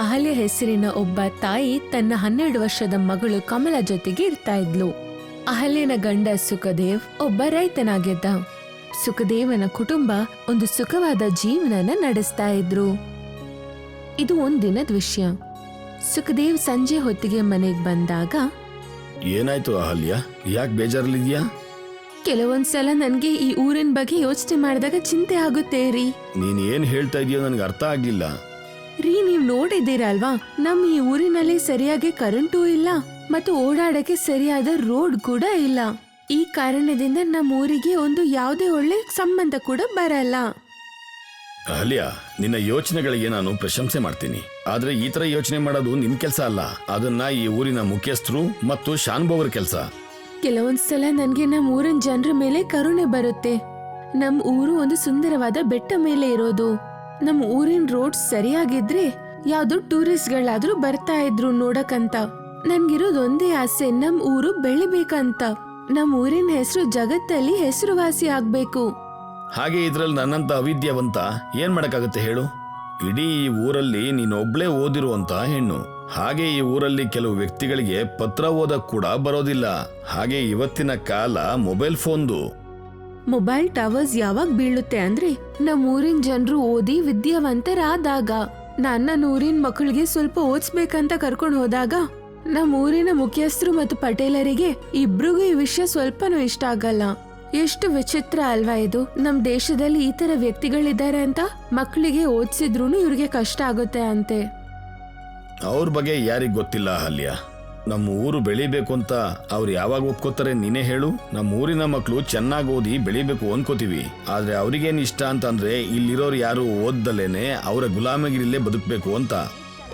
ಅಹಲ್ಯ ಹೆಸರಿನ ಒಬ್ಬ ತಾಯಿ ತನ್ನ ಹನ್ನೆರಡು ವರ್ಷದ ಮಗಳು ಕಮಲ ಜೊತೆಗೆ ಇರ್ತಾ ಇದ್ಲು. ಅಹಲ್ಯನ ಗಂಡ ಸುಖದೇವ್ ಒಬ್ಬ ರೈತನಾಗಿದ್ದ. ಸುಖದೇವನ ಕುಟುಂಬ ಒಂದು ಸುಖವಾದ ಜೀವನನ ನಡೆಸ್ತಾ ಇದ್ರು. ಇದು ಒಂದಿನದ ವಿಷಯ. ಸುಖದೇವ್ ಸಂಜೆ ಹೊತ್ತಿಗೆ ಮನೆಗೆ ಬಂದಾಗ ಏನಾಯ್ತು ಅಹಲ್ಯ? ಯಾಕೆ ಬೇಜಾರಲ್ಲಿದ್ಯಾ? ಕೆಲವೊಂದ್ಸಲ ನನ್ಗೆ ಈ ಊರಿನ ಬಗ್ಗೆ ಯೋಚನೆ ಮಾಡಿದಾಗ ಚಿಂತೆ ಆಗುತ್ತೆ ರೀ. ನೀನ್ ಏನ್ ಹೇಳ್ತಾ ಇದೀಯೋ ನನ್ಗೆ ಅರ್ಥ ಆಗ್ಲಿಲ್ಲ. ರೀ ನೀವ್ ನೋಡಿದ್ದೀರಲ್ವಾ ನಮ್ ಈ ಊರಿನಲ್ಲಿ ಸರಿಯಾಗಿ ಕರೆಂಟೂ ಇಲ್ಲ ಮತ್ತು ಓಡಾಡಕ್ಕೆ ಸರಿಯಾದ ರೋಡ್ ಕೂಡ ಇಲ್ಲ. ಈ ಕಾರಣದಿಂದ ನಮ್ಮ ಊರಿಗೆ ಒಂದು ಯಾವುದೇ ಒಳ್ಳೆ ಸಂಬಂಧ ಕೂಡ ಬರಲ್ಲ. ಅಹಲ್ಯ ನಿನ್ನ ಯೋಚನೆಗಳಿಗೆ ನಾನು ಪ್ರಶಂಸೆ ಮಾಡ್ತೀನಿ. ಆದ್ರೆ ಈ ತರ ಯೋಚನೆ ಮಾಡೋದು ನಿನ್ ಕೆಲಸ ಅಲ್ಲ. ಅದನ್ನ ಈ ಊರಿನ ಮುಖ್ಯಸ್ಥರು ಮತ್ತು ಶಾನ್ಭವರ ಕೆಲಸ. ಕೆಲವೊಂದ್ಸಲ ನನ್ಗೆ ನಮ್ಮ ಊರಿನ ಜನರ ಮೇಲೆ ಕರುಣೆ ಬರುತ್ತೆ. ನಮ್ ಊರು ಒಂದು ಸುಂದರವಾದ ಬೆಟ್ಟ ಮೇಲೆ ಇರೋದು. ನಮ್ ಊರಿನ ರೋಡ್ ಸರಿಯಾಗಿದ್ರೆ ಯಾವ್ದೋ ಟೂರಿಸ್ಟ್ಗಳಾದ್ರೂ ಬರ್ತಾ ಇದ್ರು ನೋಡಕಂತ ನನ್ಗಿರೋದೊಂದೇ ಆಸೆ, ನಮ್ ಊರು ಬೆಳಿಬೇಕಂತ. ನಮ್ ಊರಿನ ಹೆಸರು ಜಗತ್ತಲ್ಲಿ ಹೆಸರುವಾಸಿ ಆಗ್ಬೇಕು. ಹಾಗೆ ಇದ್ರಲ್ಲಿ ನನ್ನಂತ ಅವಿದ್ಯಾವಂತ ಏನ್ ಮಾಡಕ್ಕಾಗತ್ತೆ ಹೇಳು? ಇಡೀ ಈ ಊರಲ್ಲಿ ನೀನೊಬ್ಳೇ ಓದಿರುವಂತ ಹೆಣ್ಣು. ಹಾಗೆ ಈ ಊರಲ್ಲಿ ಕೆಲವು ವ್ಯಕ್ತಿಗಳಿಗೆ ಪತ್ರ ಓದಕ್ ಕೂಡ ಬರೋದಿಲ್ಲ. ಹಾಗೆ ಇವತ್ತಿನ ಕಾಲ ಮೊಬೈಲ್ ಫೋನ್ದು. ಮೊಬೈಲ್ ಟವರ್ಸ್ ಯಾವಾಗ ಬೀಳುತ್ತೆ ಅಂದ್ರೆ ನಮ್ಮ ಊರಿನ ಜನರು ಓದಿ ವಿದ್ಯಾವಂತರಾದಾಗ. ನಾನ್ ನನ್ನ ಊರಿನ ಮಕ್ಕಳಿಗೆ ಸ್ವಲ್ಪ ಓದಿಸ್ಬೇಕಂತ ಕರ್ಕೊಂಡು ಹೋದಾಗ ನಮ್ ಊರಿನ ಮುಖ್ಯಸ್ಥರು ಮತ್ತು ಪಟೇಲರಿಗೆ ಇಬ್ರಿಗೂ ಈ ವಿಷಯ ಸ್ವಲ್ಪನೂ ಇಷ್ಟ ಆಗಲ್ಲ. ಎಷ್ಟು ವಿಚಿತ್ರ ಅಲ್ವಾ ಇದು? ನಮ್ ದೇಶದಲ್ಲಿ ಈ ತರ ವ್ಯಕ್ತಿಗಳಿದ್ದಾರೆ ಅಂತ ಮಕ್ಕಳಿಗೆ ಓದಿಸಿದ್ರು ಇವ್ರಿಗೆ ಕಷ್ಟ ಆಗುತ್ತೆ ಅಂತೆ. ಅವ್ರ ಬಗ್ಗೆ ಯಾರಿಗೂ ಗೊತ್ತಿಲ್ಲ ಅಹಲ್ಯ? ನಮ್ಮ ಊರು ಬೆಳಿಬೇಕು ಅಂತ ಅವ್ರು ಯಾವಾಗ ಒಪ್ಕೋತಾರೆ ನೀನೇ ಹೇಳು. ನಮ್ಮ ಊರಿನ ಮಕ್ಕಳು ಚೆನ್ನಾಗಿ ಓದಿ ಬೆಳಿಬೇಕು ಅನ್ಕೋತೀವಿ. ಆದ್ರೆ ಅವ್ರಿಗೇನ್ ಇಷ್ಟ ಅಂತಂದ್ರೆ ಇಲ್ಲಿರೋರು ಯಾರು ಓದ್ದಲೇನೆ ಅವರ ಗುಲಾಮಗಿರಿಲ್ಲೇ ಬದುಕಬೇಕು ಅಂತ.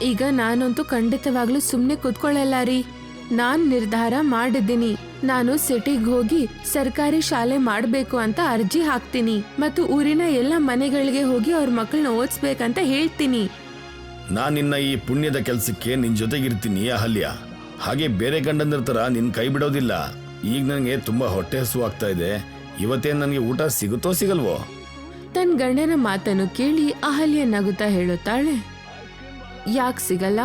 ಈಗ ನಾನಂತೂ ಖಂಡಿತವಾಗ್ಲೂ ಸುಮ್ನೆ ಕೂತ್ಕೊಳ್ಳಲ್ಲ ರೀ. ನಾನ್ ನಿರ್ಧಾರ ಮಾಡಿದ್ದೀನಿ. ನಾನು ಸಿಟಿಗೆ ಹೋಗಿ ಸರ್ಕಾರಿ ಶಾಲೆ ಮಾಡ್ಬೇಕು ಅಂತ ಅರ್ಜಿ ಹಾಕ್ತೀನಿ. ಮತ್ತು ಊರಿನ ಎಲ್ಲ ಮನೆಗಳಿಗೆ ಹೋಗಿ ಅವ್ರ ಮಕ್ಕಳನ್ನ ಓದಿಸ್ಬೇಕಂತ ಹೇಳ್ತೀನಿ. ನಾನಿನ್ನ ನಿನ್ನ ಈ ಪುಣ್ಯದ ಕೆಲಸಕ್ಕೆ ನಿನ್ ಜೊತೆಗಿರ್ತೀನಿ ಅಹಲ್ಯ. ಹಾಗೆ ಬೇರೆ ಗಂಡಂದ್ರ ತರ ನಿನ್ ಕೈ ಬಿಡೋದಿಲ್ಲ. ಈಗ ನನಗೆ ತುಂಬಾ ಹೊಟ್ಟೆ ಹಸು ಆಗ್ತಾ ಇದೆ. ಇವತ್ತೇನ್ ನನಗೆ ಊಟ ಸಿಗುತ್ತೋ ಸಿಗಲ್ವೋ? ತನ್ನ ಗಂಡನ ಮಾತನ್ನು ಕೇಳಿ ಅಹಲ್ಯ ನಗುತ್ತಾ ಹೇಳುತ್ತಾಳೆ. ಯಾಕ್ ಸಿಗಲ್ಲ?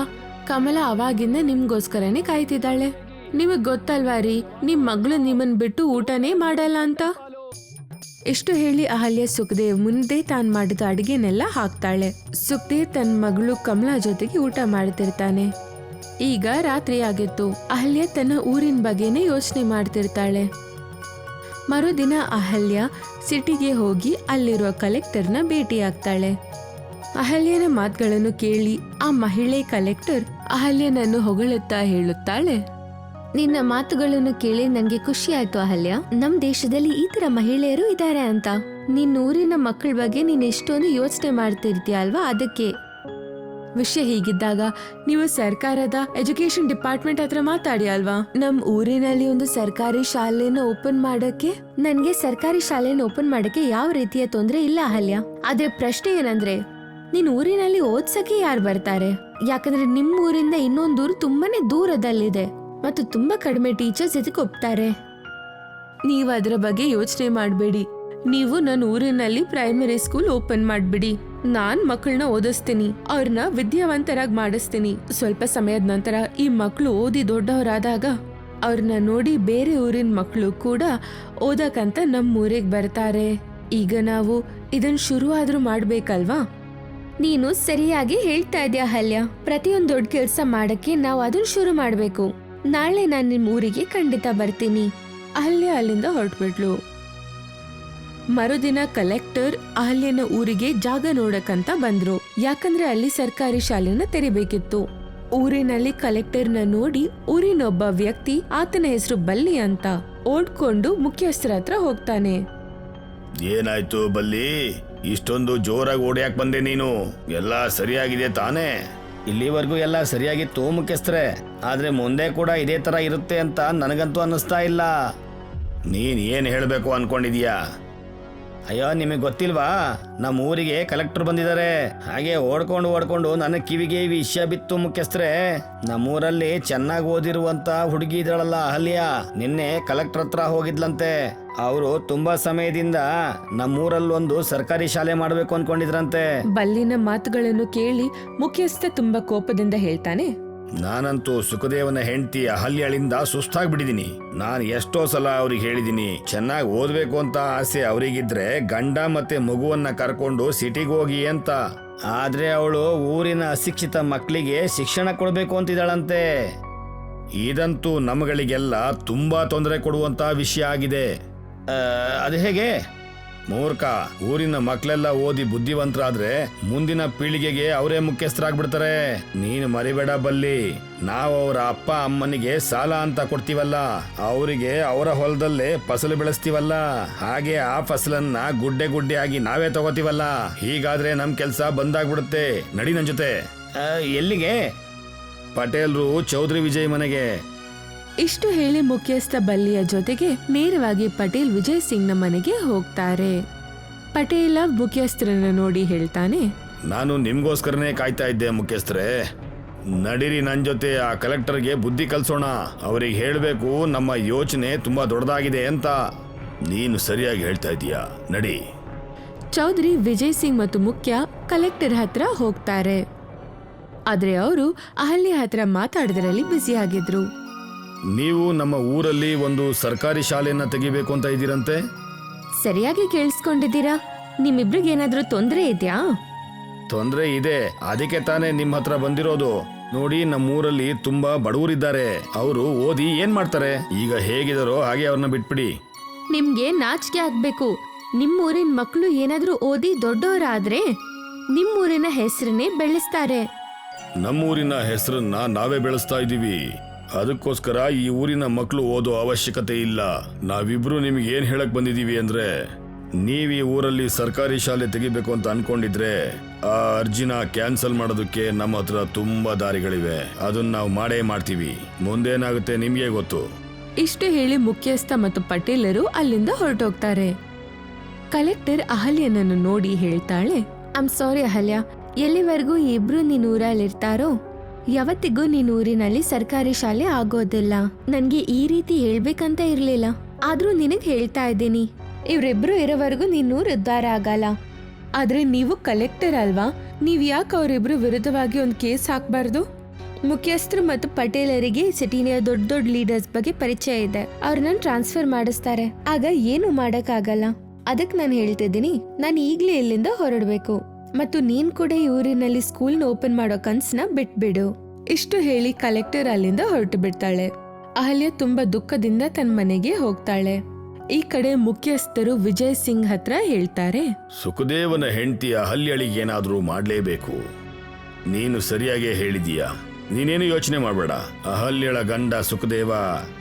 ಕಮಲ ಅವಾಗಿಂದ ನಿಮ್ಗೋಸ್ಕರನೇ ಕಾಯ್ತಿದ್ದಾಳೆ. ನಿಮಗ್ ಗೊತ್ತಲ್ವಾ ರೀ, ನಿಮ್ ಮಗಳು ನಿಮ್ಮನ್ ಬಿಟ್ಟು ಊಟನೇ ಮಾಡಲ್ಲ ಅಂತ? ಎಷ್ಟು ಹೇಳಿ ಅಹಲ್ಯ ಸುಖದೇವ್ ಮುಂದೆ ತಾನ್ ಮಾಡಿದ ಅಡಿಗೆನೆಲ್ಲ ಹಾಕ್ತಾಳೆ. ಸುಖದೇವ್ ತನ್ನ ಮಗಳು ಕಮಲಾ ಜೊತೆಗೆ ಊಟ ಮಾಡ್ತಿರ್ತಾನೆ. ಈಗ ರಾತ್ರಿ ಆಗಿತ್ತು. ಅಹಲ್ಯ ತನ್ನ ಊರಿನ ಬಗ್ಗೆನೇ ಯೋಚನೆ ಮಾಡ್ತಿರ್ತಾಳೆ. ಮರುದಿನ ಅಹಲ್ಯ ಸಿಟಿಗೆ ಹೋಗಿ ಅಲ್ಲಿರುವ ಕಲೆಕ್ಟರ್ನ ಭೇಟಿಯಾಗ್ತಾಳೆ. ಅಹಲ್ಯನ ಮಾತುಗಳನ್ನು ಕೇಳಿ ಆ ಮಹಿಳೆ ಕಲೆಕ್ಟರ್ ಅಹಲ್ಯನನ್ನು ಹೊಗಳುತ್ತಾ ಹೇಳುತ್ತಾಳೆ. ನಿನ್ನ ಮಾತುಗಳನ್ನು ಕೇಳಿ ನನಗೆ ಖುಷಿ ಆಯ್ತು ಅಹಲ್ಯ. ನಮ್ಮ ದೇಶದಲ್ಲಿ ಈ ತರ ಮಹಿಳೆಯರು ಇದ್ದಾರೆ ಅಂತ. ನಿನ್ನ ಊರಿನ ಮಕ್ಕಳ ಬಗ್ಗೆ ನೀನು ಎಷ್ಟೊಂದು ಯೋಚನೆ ಮಾಡ್ತಿರ್ತೀಯ ಅಲ್ವಾ ಅದಕ್ಕೆ. ವಿಷಯ ಹೀಗಿದ್ದಾಗ ನೀವು ಸರ್ಕಾರದ ಎಜುಕೇಶನ್ ಡಿಪಾರ್ಟ್ಮೆಂಟ್ ಹತ್ರ ಮಾತಾಡಿ ಅಲ್ವಾ? ನಮ್ ಊರಿನಲ್ಲಿ ಒಂದು ಸರ್ಕಾರಿ ಶಾಲೆನ ಓಪನ್ ಮಾಡಕ್ಕೆ, ನನ್ಗೆ ಸರ್ಕಾರಿ ಶಾಲೆನ ಓಪನ್ ಮಾಡಕ್ಕೆ ಯಾವ ರೀತಿಯ ತೊಂದರೆ ಇಲ್ಲ ಅಹಲ್ಯ. ಆದ್ರೆ ಪ್ರಶ್ನೆ ಏನಂದ್ರೆ, ನಿನ್ ಊರಿನಲ್ಲಿ ಓದ್ಸಕ್ಕೆ ಯಾರು ಬರ್ತಾರೆ? ಯಾಕಂದ್ರೆ ನಿಮ್ ಊರಿಂದ ಇನ್ನೊಂದು ಊರು ತುಂಬಾನೇ ದೂರದಲ್ಲಿದೆ ಮತ್ತು ತುಂಬಾ ಕಡಿಮೆ ಟೀಚರ್ಸ್ ಇದಕ್ಕೆ ಒಪ್ತಾರೆ. ನೀವು ಅದರ ಬಗ್ಗೆ ಯೋಚನೆ ಮಾಡಬೇಡಿ. ನೀವು ನನ್ನ ಊರಿನಲ್ಲಿ ಪ್ರೈಮರಿ ಸ್ಕೂಲ್ ಓಪನ್ ಮಾಡ್ಬಿಡಿ. ನಾನ್ ಮಕ್ಕಳನ್ನ ಓದಿಸ್ತೀನಿ ಅವ್ರನ್ನ ವಿದ್ಯಾವಂತರಾಗಿ ಮಾಡಿಸ್ತೀನಿ. ಸ್ವಲ್ಪ ಸಮಯದ ನಂತರ ಈ ಮಕ್ಕಳು ಓದಿ ದೊಡ್ಡವರಾದಾಗ ಅವ್ರನ್ನ ನೋಡಿ ಬೇರೆ ಊರಿನ ಮಕ್ಕಳು ಕೂಡ ಓದಕ್ಕಂತ ನಮ್ಮ ಊರಿಗೆ ಬರ್ತಾರೆ. ಈಗ ನಾವು ಇದನ್ ಶುರು ಆದ್ರೂ ಮಾಡ್ಬೇಕಲ್ವಾ? ನೀನು ಸರಿಯಾಗಿ ಹೇಳ್ತಾ ಇದೆಯಾ ಹಲ್ಯ ಪ್ರತಿಯೊಂದು ದೊಡ್ಡ ಕೆಲಸ ಮಾಡಕ್ಕೆ ನಾವು ಅದನ್ನ ಶುರು ಮಾಡ್ಬೇಕು. ನಾಳೆ ನಾನು ನಿಮ್ಮ ಊರಿಗೆ ಖಂಡಿತ ಬರ್ತೀನಿ. ಅಹಲ್ಯ ಅಲ್ಲಿಂದ ಹೊರಟ್ಬಿಟ್ಲು. ಮರುದಿನ ಕಲೆಕ್ಟರ್ ಅಹಲ್ಯನ ಊರಿಗೆ ಜಾಗ ನೋಡಕಂತ ಬಂದ್ರು. ಯಾಕಂದ್ರೆ ಅಲ್ಲಿ ಸರ್ಕಾರಿ ಶಾಲೆನ ತೆರಿಬೇಕಿತ್ತು. ಊರಿನಲ್ಲಿ ಕಲೆಕ್ಟರ್ನ ನೋಡಿ ಊರಿನೊಬ್ಬ ವ್ಯಕ್ತಿ ಆತನ ಹೆಸರು ಬಲ್ಲಿ ಅಂತ ಓಡ್ಕೊಂಡು ಮುಖ್ಯಸ್ಥರ ಹತ್ರ ಹೋಗ್ತಾನೆ. ಏನಾಯ್ತು ಬಲ್ಲಿ? ಇಷ್ಟೊಂದು ಜೋರಾಗಿ ಓಡ್ಯಾಕ್ ಬಂದೆ ನೀನು. ಎಲ್ಲ ಸರಿಯಾಗಿದೆ ತಾನೇ? ಇಲ್ಲಿವರೆಗೂ ಎಲ್ಲ ಸರಿಯಾಗಿತ್ತು ಮುಖ್ಯಸ್ಥರೇ. ಆದ್ರೆ ಮುಂದೆ ಕೂಡ ಇದೇ ತರ ಇರುತ್ತೆ ಅಂತ ನನಗಂತೂ ಅನ್ನಿಸ್ತಾ ಇಲ್ಲ. ನೀನ್ ಏನ್ ಹೇಳಬೇಕು ಅನ್ಕೊಂಡಿದ್ಯಾ? ಅಯ್ಯೋ, ನಿಮಗೆ ಗೊತ್ತಿಲ್ವಾ? ನಮ್ಮ ಊರಿಗೆ ಕಲೆಕ್ಟರ್ ಬಂದಿದ್ದಾರೆ. ಹಾಗೆ ಓಡ್ಕೊಂಡು ಓಡ್ಕೊಂಡು ನನ್ನ ಕಿವಿಗೆ ಈ ವಿಷಯ ಬಿತ್ತು, ಮುಖ್ಯಸ್ಥರೇ. ನಮ್ಮೂರಲ್ಲಿ ಚೆನ್ನಾಗಿ ಓದಿರುವಂತ ಹುಡುಗಿ ಇದ್ರಳಲ್ಲ ಅಹಲ್ಯ. ನಿನ್ನೆ ಕಲೆಕ್ಟರ್ ಹತ್ರ ಹೋಗಿದ್ಲಂತೆ. ಅವರು ತುಂಬಾ ಸಮಯದಿಂದ ನಮ್ಮೂರಲ್ಲೊಂದು ಸರ್ಕಾರಿ ಶಾಲೆ ಮಾಡಬೇಕು ಅನ್ಕೊಂಡಿದ್ರಂತೆ. ಬಲ್ಲಿನ ಮಾತುಗಳನ್ನು ಕೇಳಿ ಮುಖ್ಯಸ್ಥ ತುಂಬಾ ಕೋಪದಿಂದ ಹೇಳ್ತಾನೆ ನಾನಂತೂ ಸುಖದೇವನ ಹೆಂಡತಿ ಅಹಲ್ಯಳಿಂದ ಸುಸ್ತಾಗ್ಬಿಟ್ಟಿದೀನಿ. ನಾನು ಎಷ್ಟೋ ಸಲ ಅವ್ರಿಗೆ ಹೇಳಿದೀನಿ, ಚೆನ್ನಾಗಿ ಓದ್ಬೇಕು ಅಂತ ಆಸೆ ಅವರಿಗಿದ್ರೆ ಗಂಡ ಮತ್ತೆ ಮಗುವನ್ನ ಕರ್ಕೊಂಡು ಸಿಟಿಗೆ ಹೋಗಿ ಅಂತ. ಆದ್ರೆ ಅವಳು ಊರಿನ ಅಶಿಕ್ಷಿತ ಮಕ್ಕಳಿಗೆ ಶಿಕ್ಷಣ ಕೊಡಬೇಕು ಅಂತಿದ್ದಾಳಂತೆ. ಇದಂತೂ ನಮಗಳಿಗೆಲ್ಲ ತುಂಬಾ ತೊಂದರೆ ಕೊಡುವಂತ ವಿಷಯ ಆಗಿದೆ. ಅದು ಹೇಗೆ? ಮೂರ್ಖ ಊರಿನ ಮಕ್ಕಳೆಲ್ಲ ಓದಿ ಬುದ್ಧಿವಂತರಾದ್ರೆ ಮುಂದಿನ ಪೀಳಿಗೆಗೆ ಅವರೇ ಮುಖ್ಯಸ್ಥರಾಗ್ಬಿಡ್ತಾರೆ. ನೀನು ಮರಿಬೇಡ ಬಲ್ಲಿ. ನಾವು ಅವರ ಅಪ್ಪ ಅಮ್ಮನಿಗೆ ಸಾಲ ಅಂತ ಕೊಡ್ತೀವಲ್ಲ. ಅವರಿಗೆ ಅವರ ಹೊಲದಲ್ಲೇ ಫಸಲು ಬೆಳೆಸ್ತೀವಲ್ಲ. ಹಾಗೆ ಆ ಫಸಲನ್ನ ಗುಡ್ಡೆ ಗುಡ್ಡೆ ಆಗಿ ನಾವೇ ತಗೋತೀವಲ್ಲ. ಹೀಗಾದ್ರೆ ನಮ್ ಕೆಲ್ಸ ಬಂದಾಗ್ಬಿಡುತ್ತೆ. ನಡಿ ನನ್ ಜೊತೆ. ಎಲ್ಲಿಗೆ? ಪಟೇಲ್ರು ಚೌಧರಿ ವಿಜಯ್ ಮನೆಗೆ. ಇಷ್ಟು ಹೇಳಿ ಮುಖ್ಯಸ್ಥ ಬಲ್ಲಿಯ ಜೊತೆಗೆ ನೇರವಾಗಿ ಪಟೇಲ್ ವಿಜಯ್ ಸಿಂಗ್ನ ಮನೆಗೆ ಹೋಗ್ತಾರೆ. ಪಟೇಲ ಮುಖ್ಯಸ್ಥರನ್ನ ನೋಡಿ ಹೇಳ್ತಾನೆ ನಾನು ನಿಮ್ಗೋಸ್ಕರನೇ ಕಾಯ್ತಾ ಇದ್ದೆ ಮುಖ್ಯಸ್ಥರೇ. ನಡಿರಿ ನನ್ ಜೊತೆ ಆ ಕಲೆಕ್ಟರ್ಗೆ ಬುದ್ಧಿ ಕಲ್ಸೋಣ. ಅವ್ರಿಗೆ ಹೇಳಬೇಕು ನಮ್ಮ ಯೋಚನೆ ತುಂಬಾ ದೊಡ್ಡದಾಗಿದೆ ಅಂತ. ನೀನು ಸರಿಯಾಗಿ ಹೇಳ್ತಾ ಇದೀಯಾ ನಡಿ. ಚೌಧರಿ ವಿಜಯ್ ಸಿಂಗ್ ಮತ್ತು ಮುಖ್ಯ ಕಲೆಕ್ಟರ್ ಹತ್ರ ಹೋಗ್ತಾರೆ. ಆದ್ರೆ ಅವರು ಅಹಲ್ಯ ಹತ್ರ ಮಾತಾಡೋದರಲ್ಲಿ ಬ್ಯುಸಿ ಆಗಿದ್ರು. ನೀವು ನಮ್ಮ ಊರಲ್ಲಿ ಒಂದು ಸರ್ಕಾರಿ ಶಾಲೆಯನ್ನ ತೆಗಿಬೇಕು ಅಂತ ಇದ್ದೀರಂತೆ? ಸರಿಯಾಗಿ ಕೇಳಿಸ್ಕೊಂಡಿದ್ದೀರಾ? ನಿಮ್ಮಿಬ್ರಿಗೇನಾದ್ರೂ ತೊಂದರೆ ಇದೆಯಾ? ತೊಂದರೆ ಇದೆ. ಅದಕ್ಕೆ ತಾನೇ ನಿಮ್ಮ ಹತ್ರ ಬಂದಿರೋದು. ನೋಡಿ ನಮ್ಮೂರಲ್ಲಿ ತುಂಬಾ ಬಡವರಿದ್ದಾರೆ. ಅವರು ಓದಿ ಏನ್ ಮಾಡ್ತಾರೆ? ಈಗ ಹೇಗಿದಾರೋ ಹಾಗೆ ಅವ್ರನ್ನ ಬಿಟ್ಬಿಡಿ. ನಿಮ್ಗೆ ನಾಚಿಕೆ ಆಗ್ಬೇಕು. ನಿಮ್ಮೂರಿನ ಮಕ್ಕಳು ಏನಾದ್ರೂ ಓದಿ ದೊಡ್ಡವರಾದ್ರೆ ನಿಮ್ಮೂರಿನ ಹೆಸರನ್ನೇ ಬೆಳೆಸ್ತಾರೆ. ನಮ್ಮೂರಿನ ಹೆಸರನ್ನ ನಾವೇ ಬೆಳೆಸ್ತಾ ಇದ್ದೀವಿ. ಅದಕ್ಕೋಸ್ಕರ ಈ ಊರಿನ ಮಕ್ಕಳು ಓದೋ ಅವಶ್ಯಕತೆ ಇಲ್ಲ. ನಾವಿಬ್ರು ನಿಮ್ಗೆ ಏನ್ ಹೇಳಕ್ ಬಂದಿದೀವಿ ಅಂದ್ರೆ ನೀವು ಈ ಊರಲ್ಲಿ ಸರ್ಕಾರಿ ಶಾಲೆ ತೆಗಿಬೇಕು ಅಂತ ಅನ್ಕೊಂಡಿದ್ರೆ ಆ ಅರ್ಜಿನ ಕ್ಯಾನ್ಸಲ್ ಮಾಡೋದಕ್ಕೆ ನಮ್ಮ ಹತ್ರ ತುಂಬಾ ದಾರಿಗಳಿವೆ. ಅದನ್ನ ನಾವು ಮಾಡೇ ಮಾಡ್ತೀವಿ. ಮುಂದೇನಾಗುತ್ತೆ ನಿಮ್ಗೆ ಗೊತ್ತು. ಇಷ್ಟು ಹೇಳಿ ಮುಖ್ಯಸ್ಥ ಮತ್ತು ಪಟೇಲರು ಅಲ್ಲಿಂದ ಹೊರಟೋಗ್ತಾರೆ. ಕಲೆಕ್ಟರ್ ಅಹಲ್ಯನನ್ನು ನೋಡಿ ಹೇಳ್ತಾಳೆ ಐಮ್ ಸಾರಿ ಅಹಲ್ಯ. ಎಲ್ಲಿವರೆಗೂ ಇಬ್ರು ನೀನ್ ಊರಲ್ಲಿರ್ತಾರೋ ಯಾವತ್ತಿಗೂ ನೀನ್ ಊರಿನಲ್ಲಿ ಸರ್ಕಾರಿ ಶಾಲೆ ಆಗೋದಿಲ್ಲ. ನನ್ಗೆ ಈ ರೀತಿ ಹೇಳ್ಬೇಕಂತ ಇರ್ಲಿಲ್ಲ. ಆದ್ರೂ ನಿನಗ್ ಹೇಳ್ತಾ ಇದ್ದೀನಿ. ಇವ್ರಿಬ್ರು ಇರೋವರೆಗೂ ನಿನ್ನ ಊರ್ ಉದ್ಧಾರ ಆಗಲ್ಲ. ಆದ್ರೆ ನೀವು ಕಲೆಕ್ಟರ್ ಅಲ್ವಾ? ನೀವ್ ಯಾಕೆ ಅವರಿಬ್ರು ವಿರುದ್ಧವಾಗಿ ಒಂದು ಕೇಸ್ ಹಾಕ್ಬಾರ್ದು? ಮುಖ್ಯಸ್ಥರು ಮತ್ತು ಪಟೇಲರಿಗೆ ಸಿಟಿನ ದೊಡ್ಡ ದೊಡ್ಡ ಲೀಡರ್ಸ್ ಬಗ್ಗೆ ಪರಿಚಯ ಇದೆ. ಅವ್ರನ್ನ ಟ್ರಾನ್ಸ್ಫರ್ ಮಾಡಿಸ್ತಾರೆ. ಆಗ ಏನು ಮಾಡಕ್ಕಾಗಲ್ಲ? ಅದಕ್ಕೆ ನಾನು ಹೇಳ್ತಿದ್ದೀನಿ, ನಾನು ಈಗಲೇ ಇಲ್ಲಿಂದ ಹೊರಡ್ಬೇಕು. ಮತ್ತು ನೀನ್ ಕೂಡ ಈ ಊರಿನಲ್ಲಿ ಸ್ಕೂಲ್ನ ಓಪನ್ ಮಾಡೋ ಕನ್ಸನ್ನ ಬಿಟ್ಬಿಡು. ಇಷ್ಟು ಹೇಳಿ ಕಲೆಕ್ಟರ್ ಅಲ್ಲಿಂದ ಹೊರಟು ಬಿಡ್ತಾಳೆ. ಅಹಲ್ಯ ತುಂಬಾ ದುಃಖದಿಂದ ತನ್ನ ಮನೆಗೆ ಹೋಗ್ತಾಳೆ. ಈ ಕಡೆ ಮುಖ್ಯಸ್ಥರು ವಿಜಯ್ ಸಿಂಗ್ ಹತ್ರ ಹೇಳ್ತಾರೆ. ಸುಖದೇವನ ಹೆಂಡತಿಯ ಹಲ್ಯಳಿಗೇನಾದ್ರೂ ಮಾಡಲೇಬೇಕು. ನೀನು ಸರಿಯಾಗೇ ಹೇಳಿದೀಯ? ನೀನೇನು ಯೋಚನೆ ಮಾಡಬೇಡ? ಅಹಲ್ಯಳ ಗಂಡ ಸುಖದೇವ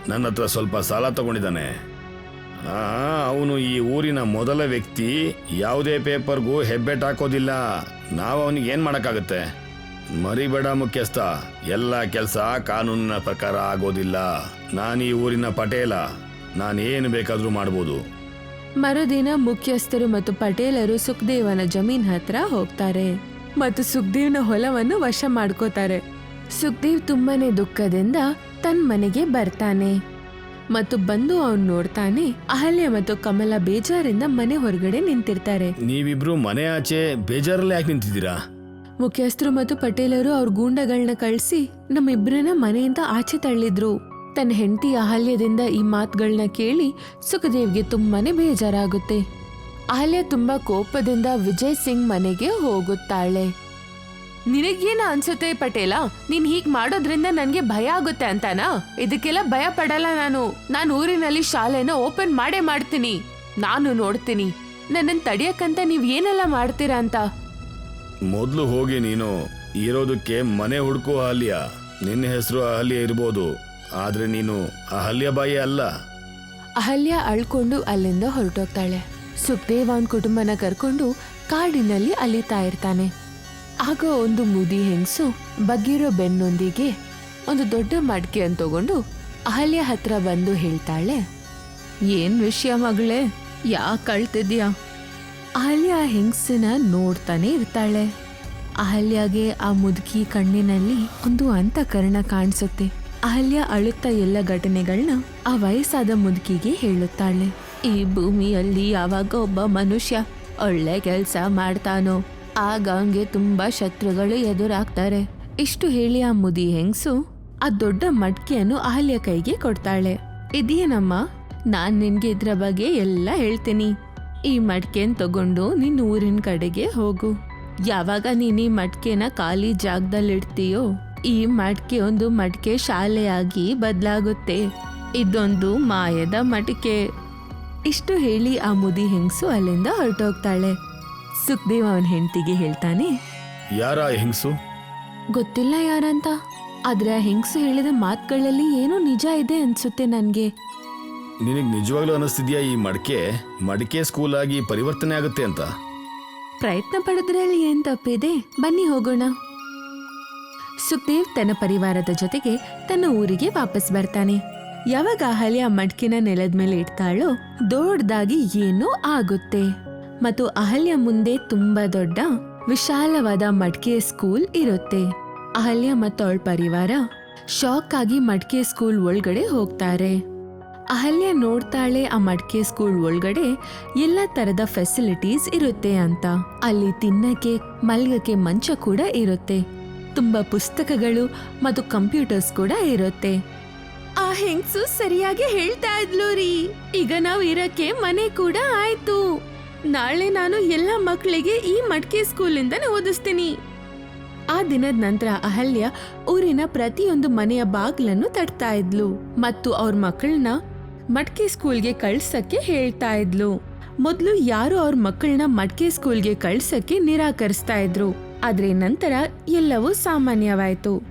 ನನ್ನ ಹತ್ರ ಸ್ವಲ್ಪ ಸಾಲ ತಗೊಂಡಿದ್ದಾನೆ. ಅವನು ಈ ಊರಿನ ಮೊದಲ ವ್ಯಕ್ತಿ. ಯಾವುದೇ ಪೇಪರ್ಗೂ ಹೆಬ್ಬೆಟ್ ಹಾಕೋದಿಲ್ಲ. ನಾವು ಅವನಿಗೆ ಏನ್ ಮಾಡಕ್ಕಾಗತ್ತೆ? ಮರಿಬೇಡ ಮುಖ್ಯಸ್ಥ. ಎಲ್ಲ ಕೆಲಸ ಕಾನೂನಿನ ಪ್ರಕಾರ ಆಗೋದಿಲ್ಲ. ನಾನು ಈ ಊರಿನ ಪಟೇಲ. ನಾನು ಏನು ಬೇಕಾದರೂ ಮಾಡ್ಬೋದು. ಮರುದಿನ ಮುಖ್ಯಸ್ಥರು ಮತ್ತು ಪಟೇಲರು ಸುಖದೇವನ ಜಮೀನ್ ಹತ್ರ ಹೋಗ್ತಾರೆ. ಮತ್ತು ಸುಖದೇವ್ನ ಹೊಲವನ್ನು ವಶ ಮಾಡ್ಕೋತಾರೆ. ಸುಖದೇವ್ ತುಂಬಾನೇ ದುಃಖದಿಂದ ತನ್ನ ಮನೆಗೆ ಬರ್ತಾನೆ. ಮತ್ತು ಬಂದು ಅವನ್ ನೋಡ್ತಾನೆ ಅಹಲ್ಯ ಮತ್ತು ಕಮಲ ಬೇಜಾರಿಂದ ಮನೆ ಹೊರಗಡೆ ನಿಂತಿರ್ತಾರೆ. ನೀವಿಬ್ರು ಮನೆ ಆಚೆ ಬೇಜಾರಲ್ಲೇ ಯಾಕೆ ನಿಂತಿದ್ದೀರಾ? ಮುಖ್ಯಸ್ಥರು ಮತ್ತು ಪಟೇಲರು ಅವ್ರ ಗೂಂಡಗಳನ್ನ ಕಳಿಸಿ ನಮ್ಮಿಬ್ರನ್ನ ಮನೆಯಿಂದ ಆಚೆ ತಳ್ಳಿದ್ರು. ತನ್ನ ಹೆಂಡತಿ ಅಹಲ್ಯದಿಂದ ಈ ಮಾತುಗಳನ್ನ ಕೇಳಿ ಸುಖದೇವ್ಗೆ ತುಂಬಾನೇ ಬೇಜಾರಾಗುತ್ತೆ. ಅಹಲ್ಯ ತುಂಬಾ ಕೋಪದಿಂದ ವಿಜಯ್ ಸಿಂಗ್ ಮನೆಗೆ ಹೋಗುತ್ತಾಳೆ. ನಿನಗೇನ ಅನ್ಸುತ್ತೆ ಪಟೇಲ? ನೀನ್ ಹೀಗ್ ಮಾಡೋದ್ರಿಂದ ನನ್ಗೆ ಭಯ ಆಗುತ್ತೆ ಅಂತಾನಾ? ಇದಕ್ಕೆಲ್ಲ ಭಯ ಪಡಲ್ಲ ನಾನು. ನಾನು ಊರಿನಲ್ಲಿ ಶಾಲೆನ ಓಪನ್ ಮಾಡೇ ಮಾಡ್ತೀನಿ. ನಾನು ನೋಡ್ತೀನಿ. ನನ್ನನ್ ತಡಿಯಕ್ಕಂತ ನೀವ್ ಏನೆಲ್ಲ ಮಾಡ್ತೀರಾ ಅಂತ? ಮೊದ್ಲು ಹೋಗಿ ನೀನು ಇರೋದಕ್ಕೆ ಮನೆ ಹುಡುಕೋ ಅಹಲ್ಯ. ನಿನ್ನ ಹೆಸರು ಅಹಲ್ಯ ಇರ್ಬೋದು. ಆದ್ರೆ ನೀನು ಅಹಲ್ಯ ಬಾಯಿ ಅಲ್ಲ. ಅಹಲ್ಯ ಅಳ್ಕೊಂಡು ಅಲ್ಲಿಂದ ಹೊರಟೋಗ್ತಾಳೆ. ಸುಖದೇವ್ ಅವನ್ ಕುಟುಂಬನ ಕರ್ಕೊಂಡು ಕಾಡಿನಲ್ಲಿ ಅಲಿತಾ ಇರ್ತಾನೆ. ಆಗ ಒಂದು ಮುದಿ ಹೆಂಗಸು ಬಗ್ಗಿರೋ ಬೆನ್ನೊಂದಿಗೆ ಒಂದು ದೊಡ್ಡ ಮಡಿಕೆಯನ್ನು ತಗೊಂಡು ಅಹಲ್ಯ ಹತ್ರ ಬಂದು ಹೇಳ್ತಾಳೆ, ಏನ್ ವಿಷಯ ಮಗಳೇ, ಯಾಕೆ ಅಳ್ತಿದ್ಯಾ? ಅಹಲ್ಯ ಆ ಹೆಂಗಸನ್ನ ನೋಡ್ತಾನೆ ಇರ್ತಾಳೆ. ಅಹಲ್ಯಗೆ ಆ ಮುದುಕಿ ಕಣ್ಣಿನಲ್ಲಿ ಒಂದು ಅಂತಃಕರಣ ಕಾಣಿಸುತ್ತೆ. ಅಹಲ್ಯ ಅಳುತ್ತಾ ಎಲ್ಲ ಘಟನೆಗಳನ್ನ ಆ ವಯಸ್ಸಾದ ಮುದುಕಿಗೆ ಹೇಳುತ್ತಾಳೆ, ಈ ಭೂಮಿಯಲ್ಲಿ ಯಾವಾಗ ಒಬ್ಬ ಮನುಷ್ಯ ಒಳ್ಳೆ ಕೆಲಸ ಮಾಡ್ತಾನೋ ಆಗ ಅವನ್ಗೆ ತುಂಬಾ ಶತ್ರುಗಳು ಎದುರಾಗ್ತಾರೆ. ಇಷ್ಟು ಹೇಳಿ ಆ ಮುದಿ ಹೆಂಗಸು? ಆ ದೊಡ್ಡ ಮಡ್ಕೆಯನ್ನು ಅಹಲ್ಯ ಕೈಗೆ ಕೊಡ್ತಾಳೆ. ಇದೇನಮ್ಮ ನಾನ್ ನಿನ್ಗೆ ಇದ್ರ ಬಗ್ಗೆ ಎಲ್ಲ ಹೇಳ್ತೀನಿ. ಈ ಮಡ್ಕೆನ್ ತಗೊಂಡು ನಿನ್ನ ಊರಿನ ಕಡೆಗೆ ಹೋಗು. ಯಾವಾಗ ನೀನ್ ಈ ಮಡ್ಕೆನ ಖಾಲಿ ಜಾಗದಲ್ಲಿ ಇಡ್ತೀಯೋ ಈ ಮಡ್ಕೆ ಒಂದು ಮಡ್ಕೆ ಶಾಲೆಯಾಗಿ ಬದಲಾಗುತ್ತೆ. ಇದೊಂದು ಮಾಯದ ಮಡಿಕೆ. ಇಷ್ಟು ಹೇಳಿ ಆ ಮುದಿ ಹೆಂಗಸು ಅಲ್ಲಿಂದ ಹೊರಟೋಗ್ತಾಳೆ. ಸುಖದೇವ್ ಅವನ ಹೆಂಡತಿಗೆ ಹೇಳ್ತಾನೆ ಯಾರ ಆ ಹೆಂಗಸು? ಗೊತ್ತಿಲ್ಲ ಯಾರಂತ ಆದ್ರೆ ಆ ಹೆಂಗಸು ಹೇಳಿದ ಮಾತುಗಳಲ್ಲಿ ಏನೋ ನಿಜ ಇದೆ ಅನ್ಸುತ್ತೆ ನನ್ಗೆ. ನಿನಗೆ ನಿಜವಾಗ್ಲೂ ಅನಿಸ್ತಿದ್ಯಾ ಈ ಮಡಿಕೆ? ಮಡಿಕೆ ಸ್ಕೂಲ್ ಆಗಿ ಪರಿವರ್ತನೆ ಆಗುತ್ತೆ ಅಂತ. ಪ್ರಯತ್ನ ಪಡೋದ್ರಲ್ಲಿ ಏನ್ ತಪ್ಪಿದೆ? ಬನ್ನಿ ಹೋಗೋಣ. ಸುಖದೇವ್ ತನ್ನ ಪರಿವಾರದ ಜೊತೆಗೆ ತನ್ನ ಊರಿಗೆ ವಾಪಸ್ ಬರ್ತಾನೆ. ಯಾವಾಗ ಅಹಲ್ಯ ಮಡ್ಕಿನ ನೆಲದ ಮೇಲೆ ಇಡ್ತಾಳೋ ದೊಡ್ಡದಾಗಿ ಏನೋ ಆಗುತ್ತೆ. ಮತ್ತು ಅಹಲ್ಯ ಮುಂದೆ ತುಂಬಾ ದೊಡ್ಡ, ವಿಶಾಲವಾದ ಮಡ್ಕೆ ಸ್ಕೂಲ್ ಇರುತ್ತೆ. ಅಹಲ್ಯ ಮತ್ತು ಅವಳ ಪರಿವಾರ ಶಾಕ್ ಆಗಿ ಮಡ್ಕೆ ಸ್ಕೂಲ್ ಒಳಗಡೆ ಹೋಗ್ತಾರೆ. ಅಹಲ್ಯ ನೋಡ್ತಾಳೆ ಆ ಮಡ್ಕೆ ಸ್ಕೂಲ್ ಒಳಗಡೆ ಎಲ್ಲ ತರದ ಫೆಸಿಲಿಟೀಸ್ ಇರುತ್ತೆ ಅಂತ. ಅಲ್ಲಿ ತಿನ್ನಕ್ಕೆ, ಮಲ್ಗಕ್ಕೆ ಮಂಚ ಕೂಡ ಇರುತ್ತೆ. ತುಂಬಾ ಪುಸ್ತಕಗಳು ಮತ್ತು ಕಂಪ್ಯೂಟರ್ಸ್ ಕೂಡ ಇರುತ್ತೆ. ಆ ಹೆಂಗ್ಸು ಸರಿಯಾಗಿ ಹೇಳ್ತಾ ಇದ್ಲು ರೀ. ಈಗ ನಾವ್ ಇರಕ್ಕೆ ಮನೆ ಕೂಡ ಆಯ್ತು. ನಾಳೆ ನಾನು ಎಲ್ಲ ಮಕ್ಕಳಿಗೆ ಈ ಮಡ್ಕೆ ಸ್ಕೂಲಿಂದನೇ ಓದಿಸ್ತೀನಿ. ಆ ದಿನದ ನಂತರ ಅಹಲ್ಯ ಊರಿನ ಪ್ರತಿಯೊಂದು ಮನೆಯ ಬಾಗ್ಲನ್ನು ತಟ್ತಾ ಇದ್ಲು ಮತ್ತು ಅವ್ರ ಮಕ್ಕಳನ್ನ ಮಡ್ಕೆ ಸ್ಕೂಲ್ಗೆ ಕಳ್ಸಕ್ಕೆ ಹೇಳ್ತಾ ಇದ್ಲು. ಮೊದಲು ಯಾರು ಅವ್ರ ಮಕ್ಕಳನ್ನ ಮಡ್ಕೆ ಸ್ಕೂಲ್ಗೆ ಕಳ್ಸಕ್ಕೆ ನಿರಾಕರಿಸ್ತಾ ಇದ್ರು. ಆದ್ರೆ ನಂತರ ಎಲ್ಲವೂ ಸಾಮಾನ್ಯವಾಯ್ತು.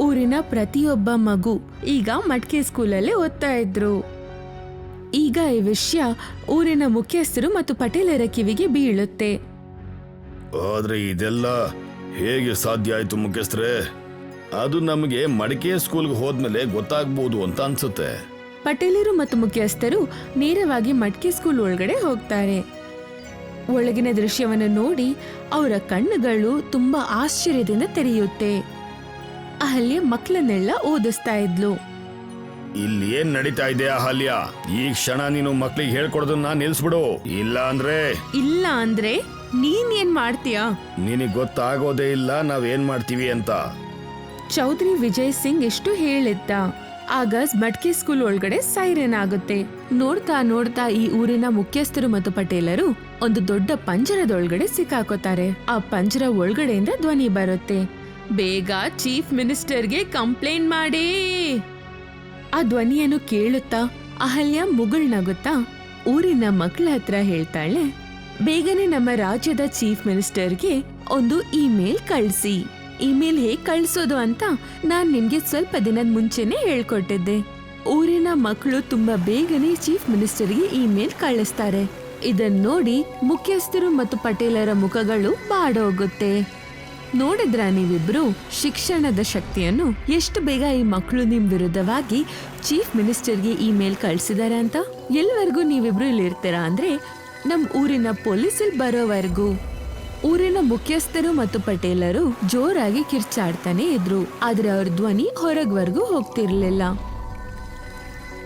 ಊರಿನ ಪ್ರತಿಯೊಬ್ಬ ಮಗು ಈಗ ಮಡ್ಕೆ ಸ್ಕೂಲಲ್ಲೇ ಓದ್ತಾ ಇದ್ರು. ಈಗ ಈ ವಿಷಯ ಊರಿನ ಮುಖ್ಯಸ್ಥರು ಮತ್ತು ಪಟೇಲರ ಕಿವಿಗೆ ಬೀಳುತ್ತೆ. ಆದ್ರೆ ಇದೆಲ್ಲ ಹೇಗೆ ಸಾಧ್ಯ ಆಯ್ತು ಮುಖ್ಯಸ್ಥರೇ? ಅದು ನಮಗೆ ಮಡಿಕೆ ಸ್ಕೂಲ್ಗೆ ಹೋದ್ಮೇಲೆ ಗೊತ್ತಾಗ್ಬೋದು ಅಂತ ಅನ್ಸುತ್ತೆ. ಪಟೇಲರು ಮತ್ತು ಮುಖ್ಯಸ್ಥರು ನೇರವಾಗಿ ಮಡ್ಕೆ ಸ್ಕೂಲ್ ಒಳಗಡೆ ಹೋಗ್ತಾರೆ. ಒಳಗಿನ ದೃಶ್ಯವನ್ನು ನೋಡಿ ಅವರ ಕಣ್ಣುಗಳು ತುಂಬಾ ಆಶ್ಚರ್ಯದಿಂದ ತೆರೆಯುತ್ತೆ. ಅಹಲ್ಯ ಮಕ್ಕಳನ್ನೆಲ್ಲ ಓದಿಸ್ತಾ ಇದ್ಲು. ಇಲ್ಲಿ ಏನ್ ನಡೀತಾ ಇದೆ ಅಹಲ್ಯ? ಈ ಕ್ಷಣ ನೀನು ಮಕ್ಳಿಗೆ ಹೇಳ್ಕೊಡೋದನ್ನ ನಿಲ್ಸ್ಬಿಡು. ಇಲ್ಲ ಅಂದ್ರೆ? ಇಲ್ಲ ಅಂದ್ರೆ ನೀನ್ ಏನ್ ಮಾಡ್ತೀಯಾ? ನಿನಗ್ ಗೊತ್ತಾಗೋದೇ ಇಲ್ಲ ನಾವೇನ್ ಮಾಡ್ತೀವಿ ಅಂತ. ಚೌಧರಿ ವಿಜಯ್ ಸಿಂಗ್ ಎಷ್ಟು ಹೇಳಿದ್ದ? ಆಗ ಮಟ್ಕೆ ಸ್ಕೂಲ್ ಒಳಗಡೆ ಸೈರನ್ ಆಗುತ್ತೆ. ನೋಡ್ತಾ ನೋಡ್ತಾ ಈ ಊರಿನ ಮುಖ್ಯಸ್ಥರು ಮತ್ತು ಪಟೇಲರು ಒಂದು ದೊಡ್ಡ ಪಂಜರದೊಳಗಡೆ ಸಿಕ್ಕಾಕೋತಾರೆ. ಆ ಪಂಜರ ಒಳಗಡೆಯಿಂದ ಧ್ವನಿ ಬರುತ್ತೆ. ಬೇಗ ಚೀಫ್ ಮಿನಿಸ್ಟರ್ಗೆ ಕಂಪ್ಲೇಂಟ್ ಮಾಡಿ. ಆ ಧ್ವನಿಯನ್ನು ಕೇಳುತ್ತಾ ಅಹಲ್ಯ ಮುಗುಳ್ನಗುತ್ತಾ ಊರಿನ ಮಕ್ಕಳ ಹತ್ರ ಹೇಳ್ತಾಳೆ, ಬೇಗನೆ ನಮ್ಮ ರಾಜ್ಯದ ಚೀಫ್ ಮಿನಿಸ್ಟರ್ಗೆ ಒಂದು ಇಮೇಲ್ ಕಳಿಸಿ. ಇಮೇಲ್ ಹೇಗ್ ಕಳ್ಸೋದು ಅಂತ ನಾನ್ ನಿಮ್ಗೆ ಸ್ವಲ್ಪ ದಿನದ ಮುಂಚೆನೆ ಹೇಳ್ಕೊಟ್ಟಿದ್ದೆ. ಊರಿನ ಮಕ್ಕಳು ತುಂಬಾ ಬೇಗನೆ ಚೀಫ್ ಮಿನಿಸ್ಟರ್ಗೆ ಇಮೇಲ್ ಕಳಿಸ್ತಾರೆ. ಇದನ್ನ ನೋಡಿ ಮುಖ್ಯಸ್ಥರು ಮತ್ತು ಪಟೇಲರ ಮುಖಗಳು ಬಾಡೋಗುತ್ತೆ ನೋಡಿದ್ರ ನೀವಿಬ್ರು ಶಿಕ್ಷಣದ ಶಕ್ತಿಯನ್ನು ಎಷ್ಟು ಬೇಗ ಈ ಮಕ್ಕಳು ನಿಮ್ ವಿರುದ್ಧವಾಗಿ ಚೀಫ್ ಮಿನಿಸ್ಟರ್ಗೆ ಇಮೇಲ್ ಕಳ್ಸಿದಾರೆ ಅಂತ? ಎಲ್ವರೆಗೂ ನೀವಿಬ್ರು ಇಲ್ಲಿ ಇರ್ತೀರಾ ಅಂದ್ರೆ ನಮ್ ಊರಿನ ಪೊಲೀಸ್ ಇಲ್ಲಿ ಬರೋವರೆಗೂ. ಊರಿನ ಮುಖ್ಯಸ್ಥರು ಮತ್ತು ಪಟೇಲರು ಜೋರಾಗಿ ಕಿರ್ಚಾಡ್ತಾನೆ ಇದ್ರು. ಆದ್ರೆ ಅವ್ರ ಧ್ವನಿ ಹೊರಗ್ವರೆಗೂ ಹೋಗ್ತಿರ್ಲಿಲ್ಲ.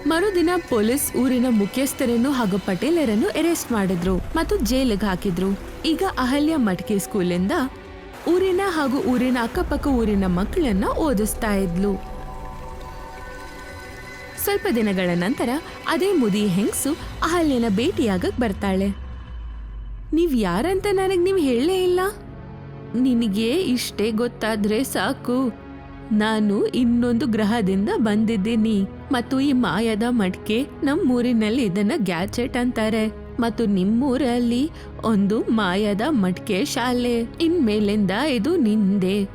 ಮರುದಿನ ಪೊಲೀಸ್ ಊರಿನ ಮುಖ್ಯಸ್ಥರನ್ನು ಹಾಗೂ ಪಟೇಲರನ್ನು ಅರೆಸ್ಟ್ ಮಾಡಿದ್ರು ಮತ್ತು ಜೈಲಿಗೆ ಹಾಕಿದ್ರು. ಈಗ ಅಹಲ್ಯ ಮಟ್ಕಿ ಸ್ಕೂಲಿಂದ ಊರಿನ ಹಾಗೂ ಊರಿನ ಅಕ್ಕಪಕ್ಕ ಊರಿನ ಮಕ್ಕಳನ್ನ ಓದಿಸ್ತಾ ಇದ್ಲು. ಸ್ವಲ್ಪ ದಿನಗಳ ನಂತರ ಅದೇ ಮುದಿ ಹೆಂಗಸು ಅಹಲ್ಯನ ಭೇಟಿಯಾಗಕ್ ಬರ್ತಾಳೆ. ನೀವ್ ಯಾರಂತ ನನಗ್ ನೀವು ಹೇಳಲೇ ಇಲ್ಲ. ನಿನಗೆ ಇಷ್ಟೇ ಗೊತ್ತಾದ್ರೆ ಸಾಕು. ನಾನು ಇನ್ನೊಂದು ಗ್ರಹದಿಂದ ಬಂದಿದ್ದೀನಿ. ಮತ್ತು ಈ ಮಾಯದ ಮಡ್ಕೆ ನಮ್ಮೂರಿನಲ್ಲಿ ಇದನ್ನ ಗ್ಯಾಜೆಟ್ ಅಂತಾರೆ. ಮತ್ತು ನಿಮ್ಮೂರಲ್ಲಿ ಒಂದು ಮಾಯದ ಮಟ್ಕೆ ಶಾಲೆ. ಇನ್ಮೇಲಿಂದ ಇದು ನಿಂದೆ.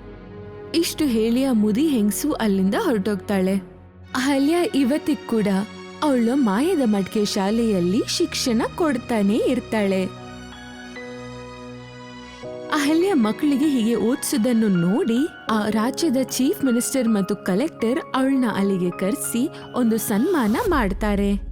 ಇಷ್ಟು ಹೇಳಿ ಮುದಿ ಹೆಂಗಸು ಅಲ್ಲಿಂದ ಹೊರಟೋಗ್ತಾಳೆ. ಅಹಲ್ಯ ಇವತ್ತಿಗ್ ಕೂಡ ಅವಳು ಮಾಯದ ಮಟ್ಕೆ ಶಾಲೆಯಲ್ಲಿ ಶಿಕ್ಷಣ ಕೊಡ್ತಾನೆ ಇರ್ತಾಳೆ. ಅಹಲ್ಯ ಮಕ್ಕಳಿಗೆ ಹೀಗೆ ಓದಿಸೋದನ್ನು ನೋಡಿ ಆ ರಾಜ್ಯದ ಚೀಫ್ ಮಿನಿಸ್ಟರ್ ಮತ್ತು ಕಲೆಕ್ಟರ್ ಅವಳನ್ನ ಅಲ್ಲಿಗೆ ಕರೆಸಿ ಒಂದು ಸನ್ಮಾನ ಮಾಡ್ತಾರೆ.